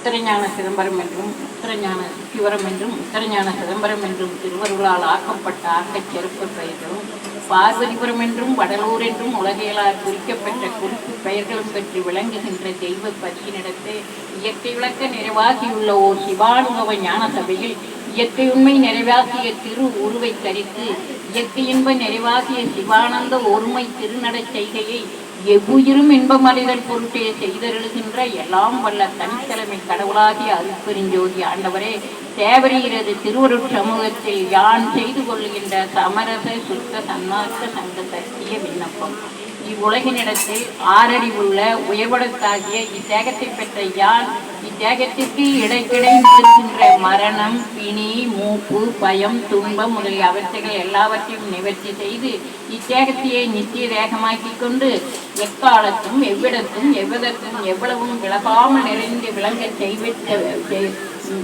உத்தரஞான சிதம்பரம் என்றும் உத்தரஞான சிவரம் என்றும் உத்தரஞான சிதம்பரம் என்றும் திருவருளால் ஆக்கப்பட்ட ஆக்கச் செருப்பு பெயர்களும் பார்வதிபுரம் என்றும் வடலூர் என்றும் உலகையலால் குறிக்கப்பெற்ற குறிப்பு பெயர்களும் பெற்று விளங்குகின்ற தெய்வ பதியினிடத்தே இயற்கை விளக்க நிறைவாகியுள்ள ஓர் சிவானுபவ ஞான சபையில் இயற்கை உண்மை நிறைவாகிய திரு உருவை தரித்து இயற்கை இன்ப நிறைவாகிய சிவானந்த ஒருமை திருநடச் செய்கையை எவ்வுயிரும் இன்பம் அறிதல் பொருட்டே செய்தருளுகின்ற எல்லாம் வல்ல தனித்தலைமை கடவுளாகிய அருட்பெருஞ்சோதி ஆண்டவரே தேவரீரது திருவருட் சமூகத்தில் யான் செய்து கொள்ளுகின்ற சமரச சுத்த சன்மார்க்க சங்க சத்திய விண்ணப்பம். இவ்வுலகினிடத்தில் உள்ள உயர்வடத்தாகிய இத்தேகத்தை பெற்ற யான் இத்தேகத்திற்கு இடைக்கிடை நிற்கின்ற மரணம் பிணி மூப்பு பயம் துன்பம் முதலிய அவற்றைகள் எல்லாவற்றையும் நிவர்த்தி செய்து இத்தேகத்தையே நித்திய தேகமாக்கிக் கொண்டு எக்காலத்தும் எவ்விடத்தும் எவ்விதத்தும் எவ்வளவும் விலகாமல் நிறைந்து விளங்கச் செய்வித்த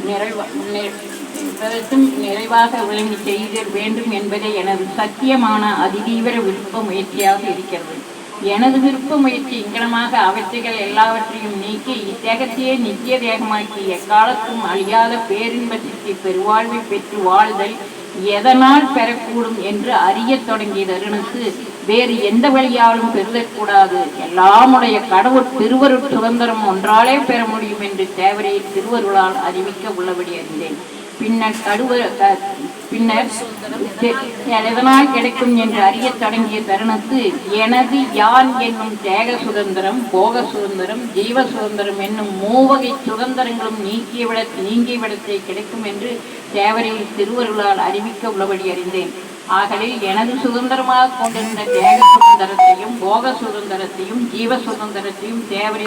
நிறைவா நிறைவதற்கும் நிறைவாக விளங்கி செய்த வேண்டும் என்பதே எனது சத்தியமான அதிதீவிர விருப்ப முயற்சியாக இருக்கிறது. எனது விருப்ப முயற்சி இங்கனமாக அவற்றைகள் எல்லாவற்றையும் நீக்கி இத்தேகத்தையே நித்திய தேகமாக்கி எக்காலத்தும் அழியாத பேரின்பத்திற்கு பெருவாழ்வை பெற்று வாழ்தல் எதனால் பெறக்கூடும் என்று அறியத் தொடங்கிய தருணத்து வேறு எந்த வழியாலும் பெறுதற்கூடாது எல்லாமுடைய கடவுள் திருவருள் சுதந்திரம் ஒன்றாலே பெற முடியும் என்று தேவரையை திருவருளால் அறிவிக்க உள்ளபடி அறிந்தேன். பின்னர் கடுவ பின்னர் எதனால் கிடைக்கும் என்று அறிய தொடங்கிய தருணத்து எனது யான் என்னும் தேக சுதந்திரம் போக சுதந்திரம் ஜீவ சுதந்திரம் என்னும் மூவகை சுதந்திரங்களும் நீக்கியவிட நீங்கியவிடத்தை கிடைக்கும் என்று தேவரையில் திருவருளால் அறிவிக்க உள்ளபடி அறிந்தேன். ஆகவே எனது சுதந்திரமாக கொண்டிருந்த தேக சுதந்திரத்தையும் போக சுதந்திரத்தையும் ஜீவ சுதந்திரத்தையும் தேவரை